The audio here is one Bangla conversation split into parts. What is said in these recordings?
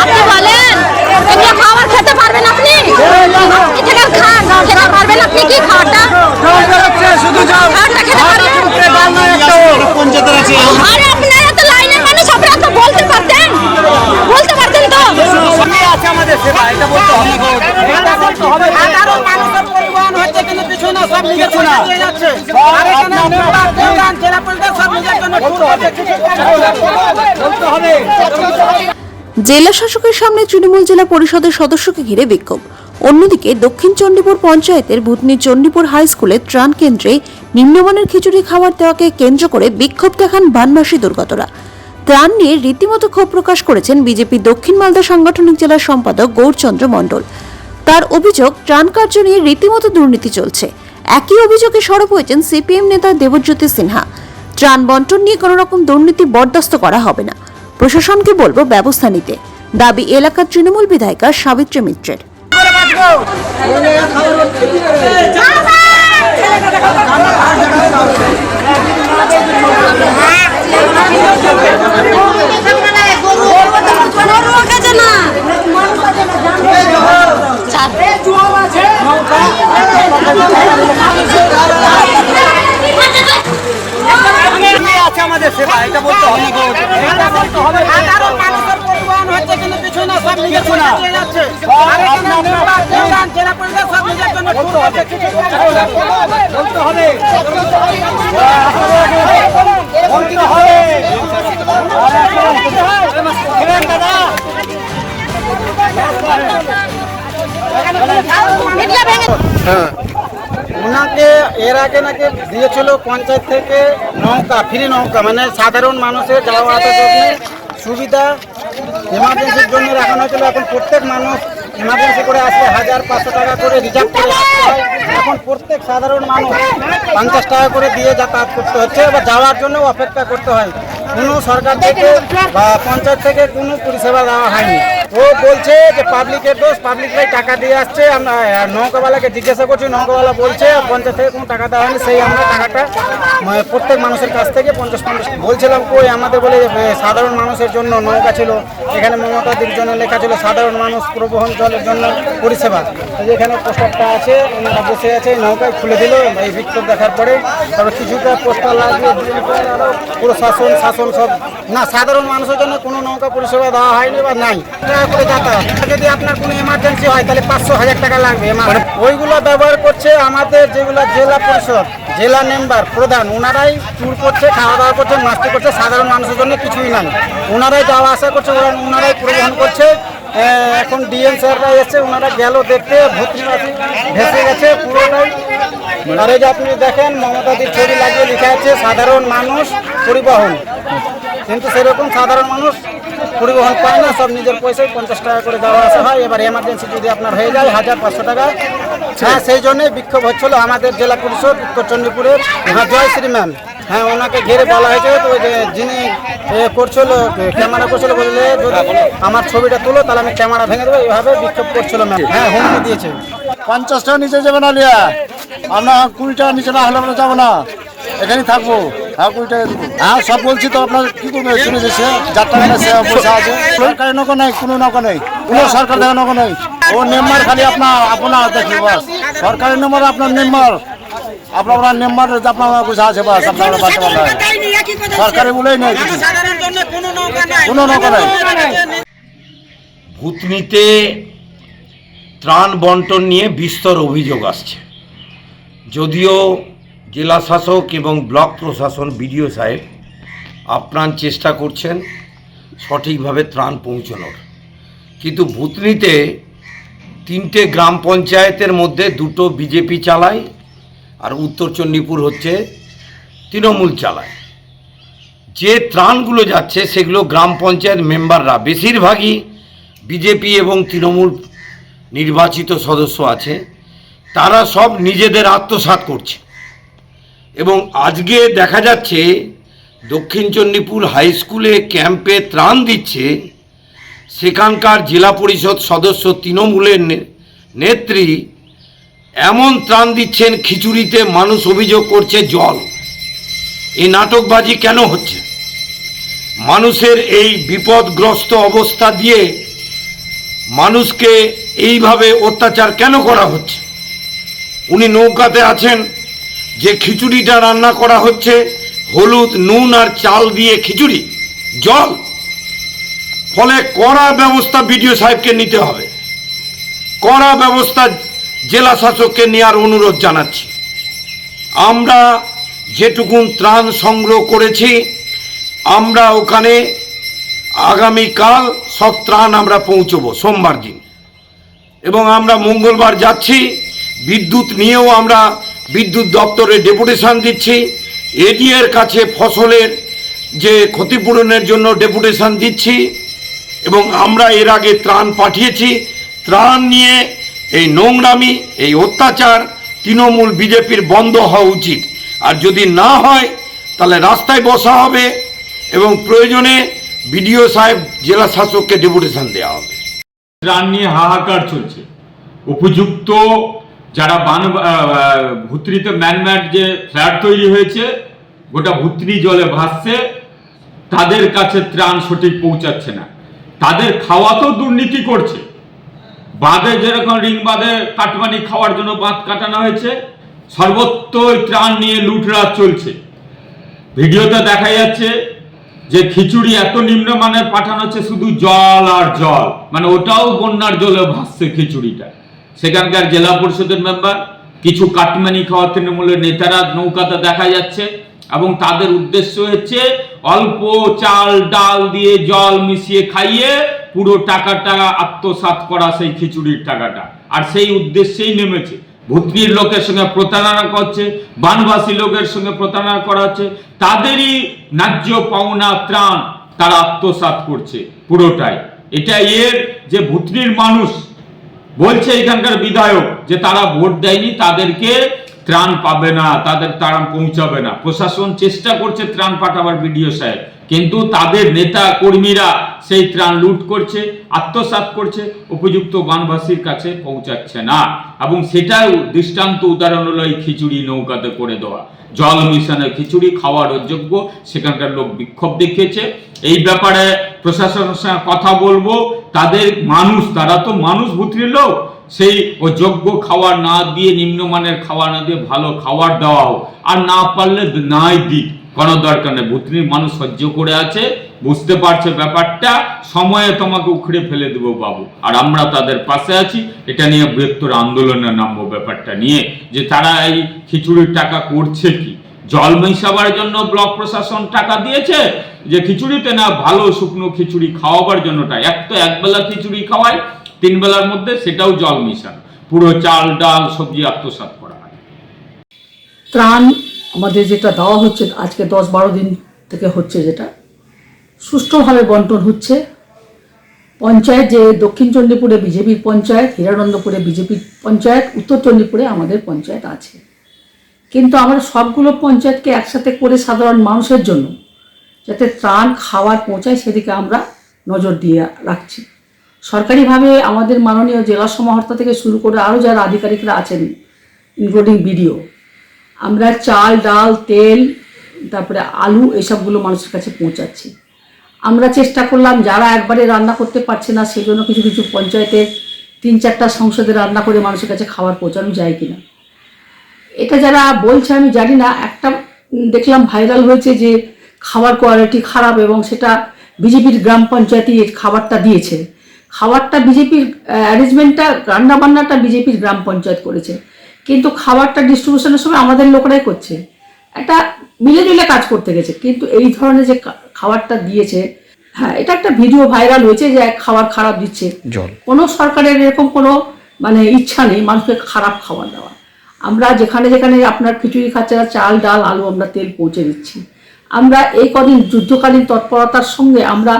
আপনি বলেন এগুলো খাবার খেতে পারবেন আপনি আপনি থেকে খান খেতে পারবেন আপনি কি খাবারটা খাবারটা খেতে পারবেন আরে আপনারা জেলা শাসকের সামনে তৃণমূল জেলা পরিষদের সদস্যকে ঘিরে বিক্ষোভ। অন্যদিকে দক্ষিণ চণ্ডীপুর পঞ্চায়েতের ভূতনি চণ্ডীপুর হাই স্কুলে ত্রাণ কেন্দ্রে নিম্নমানের খিচুড়ি খাবার দেওয়াকে কেন্দ্র করে বিক্ষোভ দেখান বানবাসী দুর্গতরা। ত্রাণ নিয়ে রীতিমতো ক্ষোভ প্রকাশ করেছেন বিজেপি দক্ষিণ মালদা সাংগঠনিক জেলার সম্পাদক গৌরচন্দ্র মণ্ডল। তার অভিযোগ, ত্রাণ কার্য নিয়ে রীতিমতো দুর্নীতি চলছে। একই অভিযোগে সরব হয়েছেন সিপিএম নেতা দেবজ্যোতি সিনহা। ত্রাণ বন্টন নিয়ে কোনো রকম দুর্নীতি বরদাস্ত করা হবে না। প্রশাসনকে বলব ব্যবস্থা নিতে। দাবি এলাকার তৃণমূল বিধায়িকা সাবিত্রী মিত্রের। আছে আমাদের সেবা এটা বলতে হবে এটা বলতে হবে সাধারণ মানুষের পরিবহন হচ্ছে কিন্তু কিছু না সব নিজের জন্য যাচ্ছে আর এখানে মেম্বার প্রধান জেলা পরিষদ সব নিজের জন্য শুরু হচ্ছে বলতে হবে। বলতে হবে খেলেন ওনাকে এর আগে নাকি দিয়েছিল পঞ্চায়েত থেকে নৌকা, ফ্রি নৌকা মানে সাধারণ মানুষের যাওয়া আসার জন্য সুবিধা এমার্জেন্সির জন্য রাখানো হয়েছিল। এখন প্রত্যেক মানুষ এমার্জেন্সি করে আসলে হাজার পাঁচশো টাকা করে রিজার্ভ করে এখন প্রত্যেক সাধারণ মানুষ পঞ্চাশ টাকা করে দিয়ে যাতায়াত করতে হচ্ছে বা যাওয়ার জন্য অপেক্ষা করতে হয়। কোনো সরকার থেকে বা পঞ্চায়েত থেকে কোনো পরিষেবা দেওয়া হয়নি। ও বলছে যে পাবলিকের দোষ পাবলিকরাই টাকা দিয়ে আসছে। আমরা নৌকাওয়ালাকে জিজ্ঞাসা করছি, নৌকাওয়ালা বলছে পঞ্চায়েত থেকে কোনো টাকা দেওয়া হয়নি, সেই আমরা টাকাটা মানে প্রত্যেক মানুষের কাছ থেকে পঞ্চাশ পঞ্চাশ বলছিলাম, কই আমাদের বলে সাধারণ মানুষের জন্য নৌকা ছিল। এখানে মমতাদির জন্য লেখা ছিল, সাধারণ মানুষ প্রবহন জলের জন্য পরিষেবা। এখানে পোস্টারটা আছে, ওনারা বসে আছে, নৌকায় খুলে দিল এই বিক্ষোভ দেখার পরে, তারপর কিছুটা পোস্টার লাগিয়ে পুরো শাসন শাসন সব না, সাধারণ মানুষের জন্য কোনো নৌকা পরিষেবা দেওয়া হয়নি বা নাই। টাকা করে যাতায়াত। যদি আপনার কোনো এমার্জেন্সি হয়, তাহলে পাঁচশো হাজার টাকা লাগবে। এমা- ওইগুলো ব্যবহার করছে আমাদের যেগুলো জেলা পরিষদ, জেলা মেম্বার প্রধান ওনারাই ট্যুর করছে খাওয়া দাওয়া করছে মাস্তি করছে, সাধারণ মানুষের জন্য কিছুই নাই। ওনারাই যাওয়া আসা করছে, ওরা ওনারাই পরিবহন করছে। এখন ডিএম স্যাররা এসছে ওনারা গেল দেখতে ভূতনিবাসী ভেসে গেছে পুরোটাই। আর এই যে আপনি দেখেন, মমতাদির ছবি লাগিয়ে লেখা আছে, সাধারণ মানুষ পরিবহন। কিন্তু সেরকম সাধারণ মানুষ পরিবহন পায় না সব নিজের পয়সায় পঞ্চাশ টাকা করে দেওয়া আসা হয়। এবার এমার্জেন্সি যদি আপনার হয়ে যায় হাজার পাঁচশো টাকা। হ্যাঁ সেই জন্যই বিক্ষোভ হচ্ছিল আমাদের জেলা পরিষদ উত্তর চণ্ডীপুরের হ্যাঁ জয় শ্রীম্যান হ্যাঁ ওনাকে ঘিরে বলা হয়েছে তো যিনি করছিল ক্যামেরা করছিল বললে যদি আমার ছবিটা তুলো তাহলে আমি ক্যামেরা ভেঙে দেবো। এইভাবে বিক্ষোভ করছিল ম্যাম। হ্যাঁ হুমকি দিয়েছে। পঞ্চাশ টাকা নিচে যাবে না লিয়া। আমরা কুড়ি টাকা নিচে না হলে আমরা যাব না। এখানেই থাকব। হ্যাঁ হ্যাঁ সব বলছি তো আপনার কি করবে শুনে যাচ্ছে যার টাকা পয়সা আছে। সরকারি নৌকা নেই, কোনো নৌকা নেই। কোনো সরকার দেখা নৌকা নেই। ও মেম্বার খালি আপনার আপনার দেখি, বাস। সরকারি নম্বর, আপনার মেম্বার আপনার আপনার মেম্বার আপনার পয়সা আছে, বাস। আপনার বাচ্চা বাচ্চা সরকারি বলেই নাই কোনো নৌকা নেই। ভূতনিতে ত্রাণ বন্টন নিয়ে বিস্তর অভিযোগ আসছে। যদিও জেলা শাসক এবং ব্লক প্রশাসন বিডিও সাহেব আপ্রাণ চেষ্টা করছেন সঠিকভাবে ত্রাণ পৌঁছানোর। কিন্তু ভূতনিতে তিনটে গ্রাম পঞ্চায়েতের মধ্যে দুটো বিজেপি চালায় আর উত্তর চণ্ডীপুর হচ্ছে তৃণমূল চালায়। যে ত্রাণগুলো যাচ্ছে সেগুলো গ্রাম পঞ্চায়েত মেম্বাররা বেশিরভাগই বিজেপি এবং তৃণমূল নির্বাচিত সদস্য আছে। তারা সব নিজেদের আত্মসাৎ করছে। এবং আজকে দেখা যাচ্ছে দক্ষিণ চণ্ডীপুর হাই স্কুলে ক্যাম্পে ত্রাণ দিচ্ছে সেখানকার জেলা পরিষদ সদস্য তৃণমূলের নেত্রী। এমন ত্রাণ দিচ্ছেন, খিচুড়িতে মানুষ অভিযোগ করছে জল। এই নাটকবাজি কেন হচ্ছে? মানুষের এই বিপদগ্রস্ত অবস্থা দিয়ে মানুষকে এইভাবে অত্যাচার কেন করা হচ্ছে? উনি নৌকাতে আছেন যে খিচুড়িটা রান্না করা হচ্ছে, হলুদ, নুন আর চাল দিয়ে খিচুড়ি, জল। ফলে কড়া ব্যবস্থা বিডিও সাহেবকে নিতে হবে। কড়া ব্যবস্থা জেলা শাসককে নেওয়ার অনুরোধ জানাচ্ছি। আমরা যেটুকুন ত্রাণ সংগ্রহ করেছি, আমরা ওখানে আগামীকাল সব ত্রাণ আমরা পৌঁছবো সোমবার দিন। এবং আমরা মঙ্গলবার যাচ্ছি, বিদ্যুৎ নিয়েও আমরা বিদ্যুৎ দপ্তরে ডেপুটেশন দিচ্ছি। এডিএর কাছে ফসলের যে ক্ষতিপূরণের জন্য ডেপুটেশন দিচ্ছি এবং আমরা এর আগে ত্রাণ পাঠিয়েছি। ত্রাণ নিয়ে এই নোংরামি, এই অত্যাচার তৃণমূল বিজেপির বন্ধ হওয়া উচিত। আর যদি না হয়, তাহলে রাস্তায় বসা হবে এবং প্রয়োজনে বিডিও সাহেব জেলা শাসককে ডেপুটেশন দেওয়া হবে। ত্রাণ নিয়ে হাহাকার চলছে। উপযুক্ত যারা বান ভুতরিতে ম্যানম্যাড যে ফ্ল্যাট তৈরি হয়েছে, গোটা ভুতরি জলে ভাসছে, তাদের কাছে ত্রাণ সঠিক পৌঁছাচ্ছে না। তাদের খাওয়া তো দুর্নীতি করছে। বাঁধে যেরকম রিং বাঁধে কাটমানি খাওয়ার জন্য বাঁধ কাটানো হয়েছে, সর্বত্রই ত্রাণ নিয়ে লুটরাজ চলছে। ভিডিওতে দেখা যাচ্ছে যে খিচুড়ি এত নিম্নমানের পাঠানো হচ্ছে, শুধু জল আর জল। মানে ওটাও বন্যার জলে ভাসছে খিচুড়িটা। সেখানকার জেলা পরিষদের মেম্বার কিছু কাটমানি খাওয়া তৃণমূলের নেতারা নৌকাতে দেখা যাচ্ছে এবং তাদের উদ্দেশ্য হচ্ছে অল্প চাল, ডাল দিয়ে জল মিশিয়ে খাইয়ে পুরো টাকাটা আত্মসাৎ করা সেই খিচুড়ির টাকাটা। আর সেই উদ্দেশ্যেই নেমেছে। ভুতনির লোকের সঙ্গে প্রতারণা করছে বানবাসী লোকের সঙ্গে প্রতারণা করা হচ্ছে, তাদেরই ন্যায্য পাওনা ত্রাণ তারা আত্মসাৎ করছে পুরোটাই। এটা এর যে ভুতনির মানুষ বলছে এখানকার বিধায়ক যে তারা ভোট দেয়নি, তাদেরকে ত্রাণ পাবে না, তাদের ত্রাণ পৌঁছাবে না। প্রশাসন চেষ্টা করছে ত্রাণ পাঠাবার বিডিও সাহেব, কিন্তু তাদের নেতা কর্মীরা সেই ত্রাণ লুট করছে, আত্মসাৎ করছে, উপযুক্ত বানবাসীর কাছে পৌঁছাচ্ছে না। এবং সেটাই দৃষ্টান্ত উদাহরণ হলো এই খিচুড়ি নৌকাতে করে দেওয়া। জল মিশানো খিচুড়ি খাওয়ার অযোগ্য সেখানকার লোক বিক্ষোভ দেখিয়েছে। এই ব্যাপারে প্রশাসনের সঙ্গে কথা বলব, তাদের মানুষ, তারা তো মানুষ ভুতরির লোক। সেই ও যোগ্য খাবার না দিয়ে, নিম্নমানের খাবার না দিয়ে ভালো খাবার দেওয়া হোক আর না পারলে নাই দিক। কোনো দরকার নেই। ভুতনির মানুষ সহ্য করে আছে, বুঝতে পারছে ব্যাপারটা। সময়ে তোমাকে উখড়ে ফেলে দেবো বাবু। আর আমরা তাদের পাশে আছি। এটা নিয়ে বৃহত্তর আন্দোলনে নামবো ব্যাপারটা নিয়ে। যে তারা এই খিচুড়ির টাকা করছে কি? জল মেশাবার জন্য ব্লক প্রশাসন টাকা দিয়েছে যে খিচুড়িতে না ভালো শুকনো খিচুড়ি খাওয়াবার জন্য জন্যটা এক তো একবেলা খিচুড়ি খাওয়ায়, তিন বেলার মধ্যে সেটাও জল মিশানো। পুরো চাল, ডাল, সবজি আত্মসাৎ করা হয়। ত্রাণ আমাদের যেটা দেওয়া হচ্ছে, আজকে দশ বারো দিন থেকে হচ্ছে যেটা। সুষ্ঠুভাবে বন্টন হচ্ছে। পঞ্চায়েত যে দক্ষিণ চণ্ডীপুরে বিজেপির পঞ্চায়েত, হীরানন্দপুরে বিজেপির পঞ্চায়েত, উত্তর চণ্ডীপুরে আমাদের পঞ্চায়েত আছে। কিন্তু আমরা সবগুলো পঞ্চায়েতকে একসাথে করে সাধারণ মানুষের জন্য যাতে ত্রাণ খাওয়ার পৌঁছায় সেদিকে আমরা নজর দিয়ে রাখছি। সরকারিভাবে আমাদের মাননীয় জেলা সমাহর্তা থেকে শুরু করে আরও যারা আধিকারিকরা আছেন ইনক্লুডিং বিডিও, আমরা চাল, ডাল, তেল, তারপরে আলু এসবগুলো মানুষের কাছে পৌঁছাচ্ছি। আমরা চেষ্টা করলাম যারা একবারে রান্না করতে পারছে না সেই জন্য কিছু কিছু পঞ্চায়েতের তিন চারটা সংসদে রান্না করে মানুষের কাছে খাবার পৌঁছানো যায় কিনা। এটা যারা বলছে আমি জানি না একটা দেখলাম ভাইরাল হয়েছে যে খাবার কোয়ালিটি খারাপ এবং সেটা বিজেপির গ্রাম পঞ্চায়েতই খাবারটা দিয়েছে। খাবারটা বিজেপির অ্যারেঞ্জমেন্টটা রান্নাবান্নাটা বিজেপির গ্রাম পঞ্চায়েত করেছে। কিন্তু খাবারটা ডিস্ট্রিবিউশনের সময় আমাদের লোকরাই করছে। একটা মিলে মিলে কাজ করতে গেছে। কিন্তু এই ধরনের যে খাবারটা দিয়েছে হ্যাঁ এটা একটা ভিডিও ভাইরাল হয়েছে যে খাবার খারাপ দিচ্ছে। কোনো সরকারের এরকম কোনো মানে ইচ্ছা নেই মানুষকে খারাপ খাবার দেওয়া আমরা যেখানে যেখানে আপনার খিচুড়ি খাচ্ছে, চাল, ডাল, আলু আমরা তেল পৌঁছে দিচ্ছি। আমরা এই কদিন যুদ্ধকালীন তৎপরতার সঙ্গে আমরা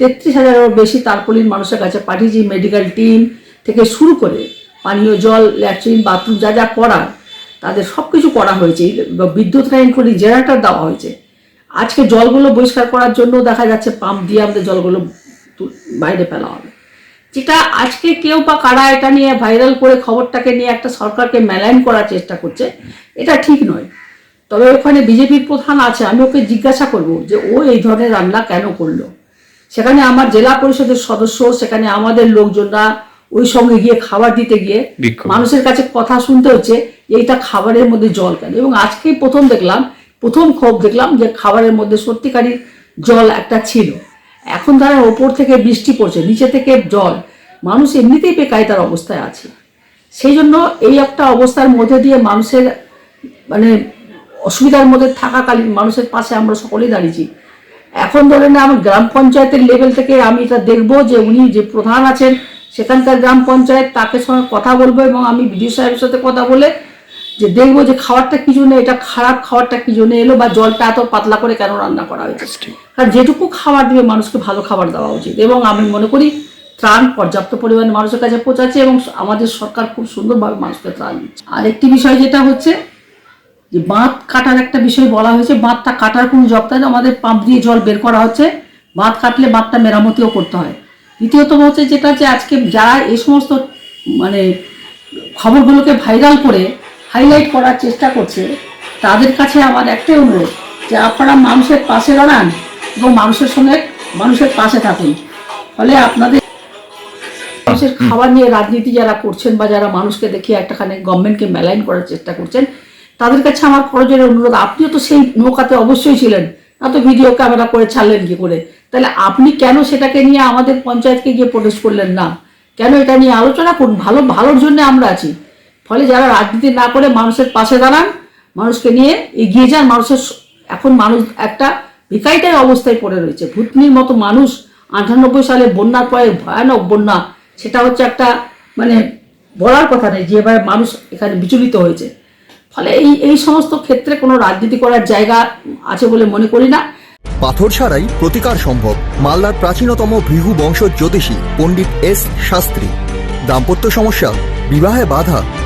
তেত্রিশ হাজারেরও বেশি তারপলিন মানুষের কাছে পাঠিয়েছি মেডিকেল টিম থেকে শুরু করে পানীয় জল, ল্যাট্রিন বাথরুম যা যা করার, তাদের সব কিছু করা হয়েছে। বিদ্যুৎ লাইন করে জেনারেটর দেওয়া হয়েছে। আজকে জলগুলো পরিষ্কার করার জন্য দেখা যাচ্ছে পাম্প দিয়ে আমাদের জলগুলো বাইরে ফেলা হবে। যেটা আজকে কেউ বা কারা এটা নিয়ে ভাইরাল করে খবরটাকে নিয়ে একটা সরকারকে মেলাইন করার চেষ্টা করছে এটা ঠিক নয়। তবে ওখানে বিজেপির প্রধান আছে আমি ওকে জিজ্ঞাসা করব যে ও এই ধরনের রান্না কেন করল? সেখানে আমার জেলা পরিষদের সদস্য সেখানে আমাদের লোকজনরা ওই সঙ্গে গিয়ে খাবার দিতে গিয়ে মানুষের কাছে কথা শুনতে হচ্ছে এইটা খাবারের মধ্যে জল কেন? এবং আজকেই প্রথম দেখলাম প্রথম ক্ষোভ দেখলাম যে খাবারের মধ্যে সত্যিকারই জল একটা ছিল। এখন তারা ওপর থেকে বৃষ্টি পড়ছে, নিচে থেকে জল। মানুষ এমনিতেই বেকায়দার অবস্থায় আছে। সেই জন্য এই একটা অবস্থার মধ্যে দিয়ে মানুষের মানে অসুবিধার মধ্যে থাকাকালীন মানুষের পাশে আমরা সকলেই দাঁড়িয়েছি। এখন ধরে না আমার গ্রাম পঞ্চায়েতের লেভেল থেকে আমি এটা দেখব যে উনি যে প্রধান আছেন, সেখানকার গ্রাম পঞ্চায়েত তাকে সঙ্গে কথা বলব এবং আমি বিডিও সাহেবের সাথে কথা বলে যে দেখব যে খাবারটা কি জন্য এটা খারাপ খাবারটা কি জন্য এলো বা জলটা এত পাতলা করে কেন রান্না করা হয়েছে? কারণ যেটুকু খাবার দিবে মানুষকে ভালো খাবার দেওয়া উচিত। এবং আমি মনে করি ত্রাণ পর্যাপ্ত পরিমাণে মানুষের কাছে পৌঁছাচ্ছে এবং আমাদের সরকার খুব সুন্দরভাবে মানুষকে ত্রাণ দিচ্ছে। আর একটি বিষয় যেটা হচ্ছে যে বাঁধ কাটার একটা বিষয় বলা হয়েছে। বাঁধটা কাটার কোনো জবতা আমাদের পাম্প দিয়ে জল বের করা হচ্ছে। বাঁধ কাটলে বাঁধটা মেরামতিও করতে হয়। দ্বিতীয়ত হচ্ছে যেটা যে আজকে যারা এই সমস্ত মানে খবরগুলোকে ভাইরাল করে হাইলাইট করার চেষ্টা করছে তাদের কাছে আমার একটাই অনুরোধ যে আপনারা মানুষের পাশে দাঁড়ান এবং মানুষের সঙ্গে মানুষের পাশে থাকুন। ফলে আপনাদের মানুষের খাবার নিয়ে রাজনীতি যারা করছেন বা যারা মানুষকে দেখিয়ে একটাখানে গভর্নমেন্টকে মেলাইন করার চেষ্টা করছেন তাদের কাছে আমার করজোরে অনুরোধ আপনিও তো সেই নৌকাতে অবশ্যই ছিলেন না তো ভিডিও ক্যামেরা করে ছাড়লেন কি করে? তাহলে আপনি কেন সেটাকে নিয়ে আমাদের পঞ্চায়েতকে গিয়ে প্রোটেস্ট করলেন না? কেন এটা নিয়ে আলোচনা করুন? ভালো ভালোর জন্য আমরা আছি। ফলে যারা রাজনীতি না করে মানুষের পাশে দাঁড়ান, মানুষকে নিয়ে এগিয়ে যান, মানুষের এখন মানুষ একটা বিকাইটাই অবস্থায় পড়ে রয়েছে। ভূতনির মতো মানুষ আটানব্বই সালে বন্যার পরে ভয়ানক বন্যা, সেটা হচ্ছে একটা মানে বলার কথা নেই যে এবার মানুষ এখানে বিচলিত হয়েছে। ফলে এই এই সমস্ত ক্ষেত্রে কোনো রাজনীতি করার জায়গা আছে বলে মনে করি না। পাথর ছাড়াই প্রতিকার সম্ভব। মালদার প্রাচীনতম ভৃগু বংশ জ্যোতিষী পণ্ডিত এস শাস্ত্রী। দাম্পত্য সমস্যা, বিবাহে বাধা